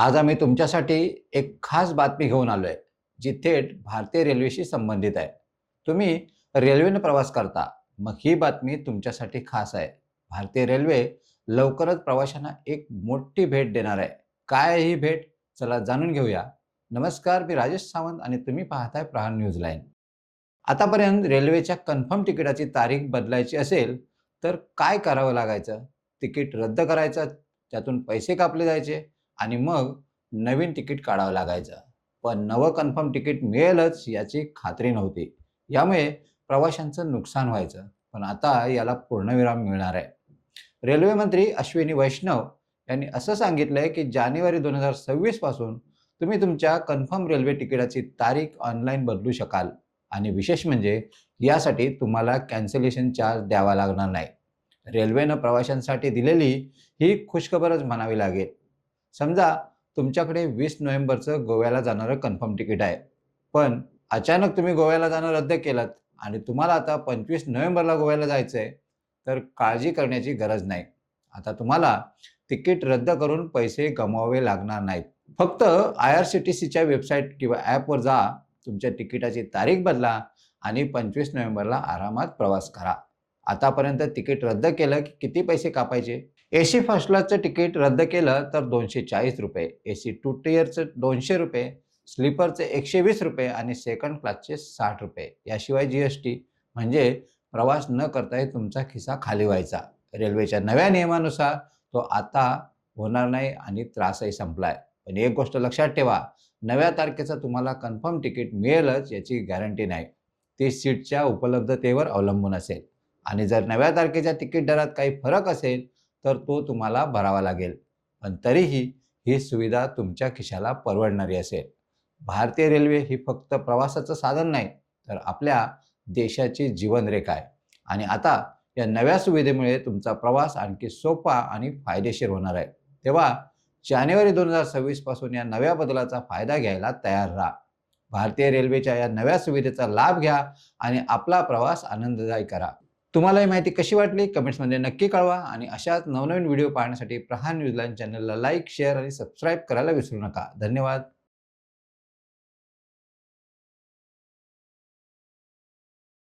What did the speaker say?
आज आम्ही तुमच्यासाठी एक खास बातमी घेऊन आलो आहे जी थेट भारतीय रेल्वेशी संबंधित आहे. तुम्ही रेल्वेनं प्रवास करता मग ही बातमी तुमच्यासाठी खास आहे. भारतीय रेल्वे लवकरच प्रवाशांना एक मोठी भेट देणार आहे. काय आहे ही भेट? चला जाणून घेऊया. नमस्कार मी राजेश सावंत आणि तुम्ही पाहताय प्रहार न्यूज लाईन. आतापर्यंत रेल्वेच्या कन्फर्म तिकिटाची तारीख बदलायची असेल तर काय करावं लागायचं? तिकीट रद्द करायचं? त्यातून पैसे कापले जायचे? आणि मग नवीन तिकीट काढावं लागायचं. पण नवं कन्फर्म तिकीट मिळेलच याची खात्री नव्हती. यामुळे प्रवाशांचं नुकसान व्हायचं. पण आता याला पूर्णविराम मिळणार आहे. रेल्वे मंत्री अश्विनी वैष्णव यांनी असं सांगितलंय की जानेवारी दोन हजार सव्वीसपासून तुम्ही तुमच्या कन्फर्म रेल्वे तिकिटाची तारीख ऑनलाईन बदलू शकाल. आणि विशेष म्हणजे यासाठी तुम्हाला कॅन्सलेशन चार्ज द्यावा लागणार नाही. रेल्वेनं प्रवाशांसाठी दिलेली ही खुशखबरच म्हणावी लागेल. समजा तुमच्याकडे वीस नोव्हेंबरचं गोव्याला जाणारं कन्फर्म तिकीट आहे. पण अचानक तुम्ही गोव्याला जाणं रद्द केलं आणि तुम्हाला आता पंचवीस नोव्हेंबरला गोव्याला जायचं आहे तर काळजी करण्याची गरज नाही. आता तुम्हाला तिकीट रद्द करून पैसे गमवावे लागणार नाहीत. फक्त आय आर सी टी सीच्या वेबसाईट किंवा ॲपवर जा तुमच्या तिकिटाची तारीख बदला आणि पंचवीस नोव्हेंबरला आरामात प्रवास करा. आतापर्यंत तिकीट रद्द केलं की किती पैसे कापायचे? ए सी फर्स्ट क्लासचं तिकीट रद्द केलं तर दोनशे चाळीस रुपये ए सी टू टियरचं दोनशे रुपये स्लीपरचे एकशे वीस रुपये आणि सेकंड क्लासचे साठ रुपये. याशिवाय जी एस टी म्हणजे प्रवास न करताही तुमचा खिसा खाली व्हायचा. रेल्वेच्या नव्या नियमानुसार तो आता होणार नाही आणि त्रासही संपलाय. पण एक गोष्ट लक्षात ठेवा नव्या तारखेचं तुम्हाला कन्फर्म तिकीट मिळेलच याची गॅरंटी नाही. ती सीटच्या उपलब्धतेवर अवलंबून असेल. आणि जर नव्या तारखेच्या तिकीट दरात काही फरक असेल तर तो तुम्हाला भरावा लागेल. पण तरीही ही सुविधा तुमच्या खिशाला परवडणारी असेल. भारतीय रेल्वे ही फक्त प्रवासाचं साधन नाही तर आपल्या देशाची जीवनरेखा आहे. आणि आता या नव्या सुविधेमुळे तुमचा प्रवास आणखी सोपा आणि फायदेशीर होणार आहे. तेव्हा जानेवारी दोन हजार सव्वीसपासून या नव्या बदलाचा फायदा घ्यायला तयार राहा. भारतीय रेल्वेच्या या नव्या सुविधेचा लाभ घ्या आणि आपला प्रवास आनंददायी करा. तुम्हाला ही माहिती कशी वाटली? कमेंट्समध्ये नक्की कळवा आणि अशाच नवनवीन व्हिडिओ पाहण्यासाठी प्रहार न्यूजलाईन चॅनलला लाईक शेअर आणि सबस्क्राईब करायला विसरू नका. धन्यवाद.